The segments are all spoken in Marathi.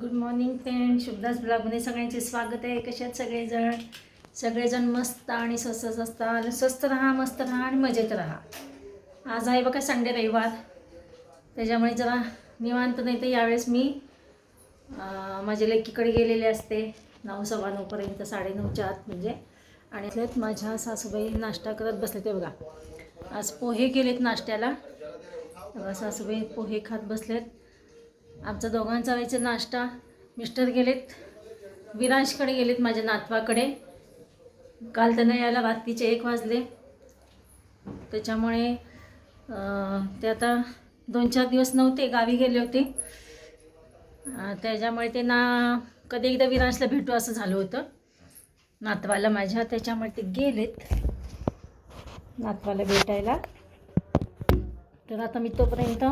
गुड मॉर्निंग फ्रेंड शुभदास ब्लॉगमध्ये सगळ्यांचे स्वागत आहे. कशात सगळेजण? सगळेजण मस्त आणि स्वस्तच असतात आणि स्वस्त राहा मस्त राहा आणि मजेत राहा. आज आहे बघा संडे रविवार. त्याच्यामुळे जरा निवांत नाही तर यावेळेस मी माझ्या लेकीकडे गेलेले असते. नऊ सव्वा नऊपर्यंत साडेनऊच्या आत म्हणजे. आणि त्यात माझ्या सासूबाई नाश्ता करत बसले ते बघा. आज पोहे केलेत नाश्त्याला. सासूबाई पोहे खात बसलेत. आमचा दोघांचा व्हायचा नाश्ता. मिस्टर गेलेत. विरांशकडे गेलेत माझ्या नातवाकडे. काल त्यांना यायला रात्रीचे एक वाजले. त्याच्यामुळे ते आता दोन चार दिवस नव्हते गावी गेले होते. त्याच्यामुळे ते ना कधी एकदा विरांशला भेटू असं झालं होतं. नातवाला माझ्या त्याच्यामुळे ते गेलेत. नातवाला भेटायला. तर आता मी तोपर्यंत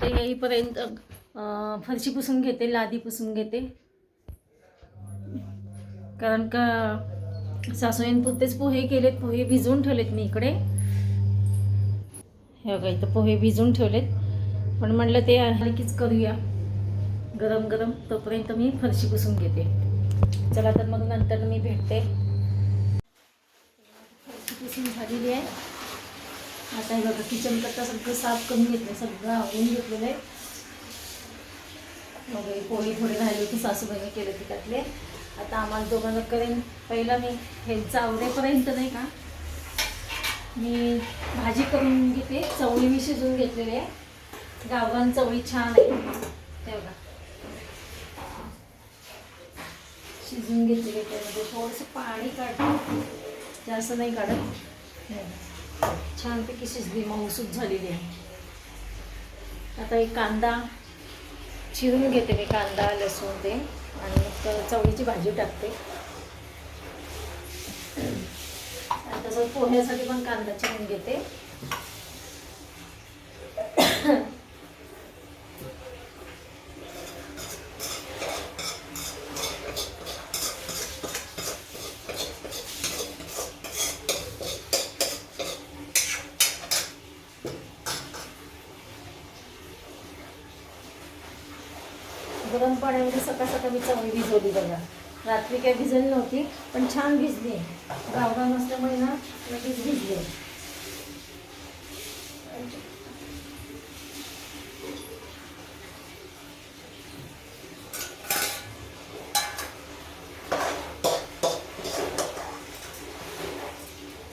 ते येईपर्यंत फरशी पुसून घेते लादी पुसून घेते. कारण का सासूईंपुरतेच पोहे केलेत पोहे भिजवून ठेवलेत मी इकडे. हे बघा इथं पोहे भिजवून ठेवलेत. पण म्हटलं ते आणखीच करूया. गरम गरम तोपर्यंत मी फरशी पुसून घेते. चला तर मग नंतर मी भेटते. फरशी पुसून झालेली आहे. आता हे बघा किचन करता सगळं साफ करून घेतलं सगळं आवडून घेतलेलं आहे. मग पोळी थोडी राहिली होते सासूबाईने केले होते त्यातले. आता आम्हाला दोघांना करेन. पहिलं मी हे आवडेपर्यंत नाही का मी भाजी करून घेते. चवळी मी शिजवून घेतलेली आहे. गावरान चवळी छान आहे. तेवढा शिजून शिजवून घेतलेली आहे त्यामध्ये. थोडंसं पाणी काढतो जास्त नाही काढत. हो. छानपैकी शिजली मऊसूत झालेली आहे. आता एक कांदा चिरून घेते मी कांदा लसूण ते. आणि मग चवळीची भाजी टाकते. आणि तसंच पोह्यासाठी पण कांदा चिरून घेते. गरम पाण्यामध्ये सकाळ सकाळ मी चवळी भिजवली बघा. रात्री काही भिजली नव्हती पण छान भिजली. गावगाव नसल्यामुळे ना लगेच भिजली.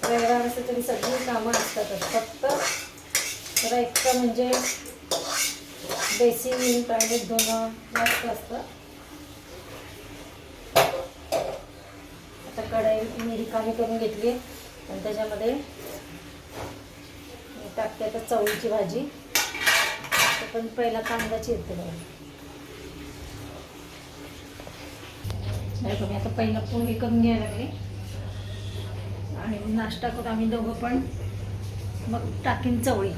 वेगळा असं तरी सगळी कामं असतातच. फक्त जरा एकटं म्हणजे बेसिन टॉयलेट धुणं जास्त असतं. आता कढई मी रिकामी करून घेतली आणि त्याच्यामध्ये टाकते आता चवळीची भाजी. तर पण पहिला कांदा चिरते बघा. नाही का मी आता पहिला पोहे करून घ्यायला लागले. आणि नाश्ता करून आम्ही दोघं पण मग टाकीन चवळी.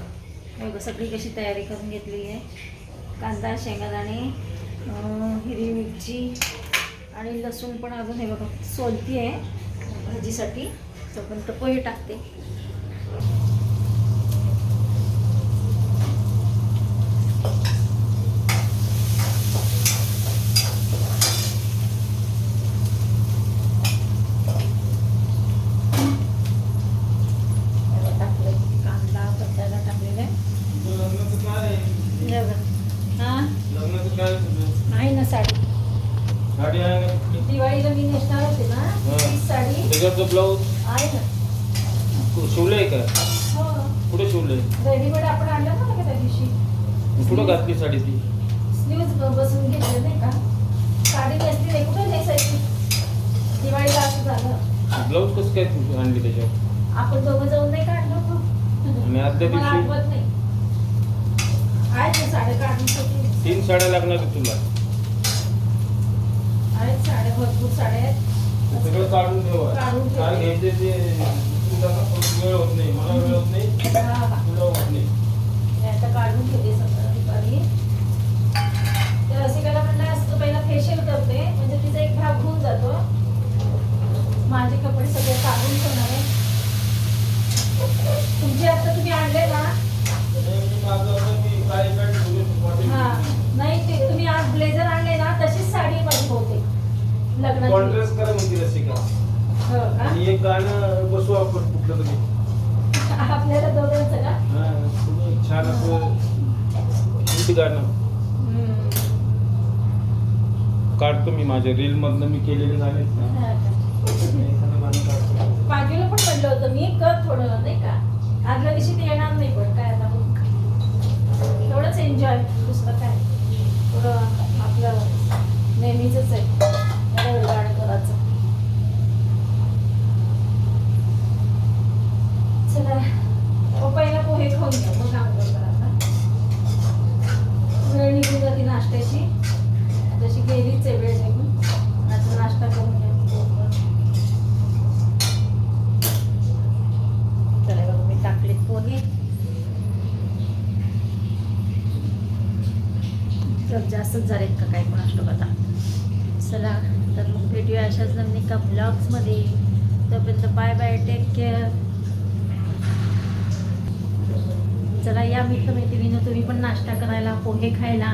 हे बघा सगळी कशी तयारी करून घेतलेली आहे. कांदा शेंगादाणे हिरवी मिरची आणि लसूण पण अजून हे बघा सोलती आहे भाजीसाठी. तोपर्यंत पोहे टाकते. टाकलंय. कांदा बटाटा टाकलेला आहे लग्नाचं काय हे बघा. हा लग्नाचं काय? आहे ना साडी. साडी आहे ना? दिवाळीला मी नेसणार होते ना. हा. ती साडी. त्याच्यावरचं ब्लाऊज? आहे ना. शिवलंय का? हो. कुठे शिवलंय? रेडीमेड आपण आणलं ना का त्या दिवशी. कुठं घातली साडी ती? स्लीव्ज बसून घेतले नाही का? साडी नेसली नाही. कुठं नेसायची? दिवाळीला असं झालं. ब्लाऊज कसं काय तू आणली त्याच्यावर आपण दोघं जाऊन नाही काढलं? आणि आदल्या मला दिवशी? आठवत नाही. आहेत ना साड्या काढून ठेवली. तीन साड्या लागणार आहेत तुला आहेत साड्या भरपूर साड्या आहेत ते सगळं काढून ठेव काढून ठेव. काय घ्यायचे ते तुला वेळ होत नाही मला वेळ होत नाही हा? तुला होत नाही आता काढून ठेवले सगळं दुपारी तर रसिकाला म्हणलं असतं पहिला फेशियल करते म्हणजे तिचा एक भाग होऊन जातो माझे कपडे सगळे काढून ठेवणार आहे तुमचे आता तुम्ही आणले ना हे मी माझं होतं की काय काय ठेवलं तू पाठी. हा नाही ते तुम्ही आज ब्लेझर आणले ना तशीच पांढरच करा म्हणते रसिका हो का आणि एक गाणं बसू आपण कुठलं तरी. आपल्याला दोघांचं का? हा, तुम्ही छान असं हिट गाणं. हम्म. काढतो मी माझ्या रील मधनं मी केलेले गाणे आहेत ना. हा का? एखादं गाणं काढतो पाटीला पण म्हणलं होतं मी कर थोडं नाही का? आदल्या दिवशी ते येणार नाही पण काय आता मग तेवढंच एन्जॉय काय थोडं आपलं नेहमीच आहे एवढं गाणं करायचं चला हो, पहिला पोहे खाऊन घ्या मग आंघोळ करा आता. वेळ निघून जाते नाश्त्याची तशी गेलीच आहे वेळ निघून आता नाश्ता करून घ्या चला बघा मी टाकलेत पोहे तर जास्तच झालेत का काय पण असतो चला तर मग भेटूया अशाच नवीन एका ब्लॉग्समध्ये. तोपर्यंत बाय बाय टेक केअर चला या मित्र मैत्रिणीनं तुम्ही पण नाश्ता करायला पोहे खायला.